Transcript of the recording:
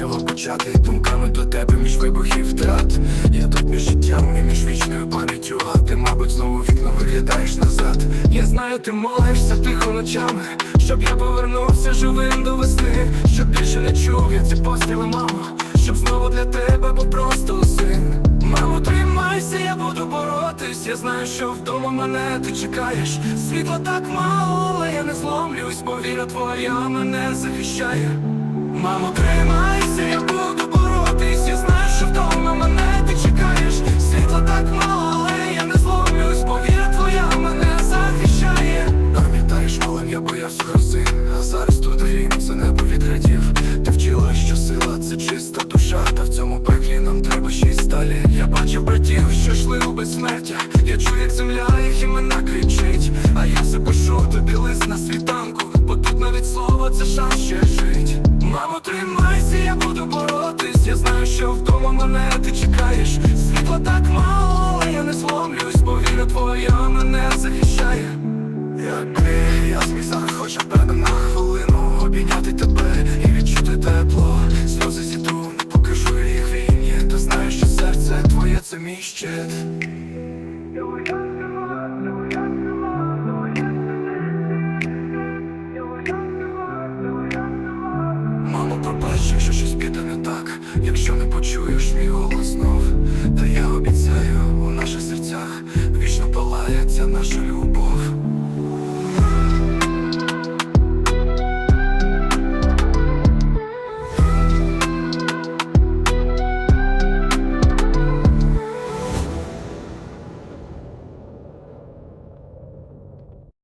чого почати. Думками до тебе між вибухів втрат. Я тут між життям і між вічною пам'яттю. А ти, мабуть, знову вікно виглядаєш назад. Я знаю, ти молишся тихо ночами Щоб я повернувся живим до весни. Щоб більше не чув я ці постріли, мамо Щоб знову для тебе був просто син Мамо, тримайся, я буду боротись. Я знаю, що вдома мене ти чекаєш. Світла так мало, але я не зломлюсь, бо віра твоя мене захищає. Мамо, тримайся, я буду боротись. Я знаю, що вдома мене ти чекаєш. Світла так мало, але я не зломлюсь, бо віра твоя мене захищає. Пам'ятаєш, малим, я боявся грози А зараз тут грім, це небо братів, що йшли у безсмертя. Я чую, як земля їх імена кричить. А я запишу тобі лист на світанку Бо тут навіть слово це шанс ще жить. Мамо, тримайся, я буду боротись jakiś szczyt Mamo, propaść, jak się spiedamy tak Jak się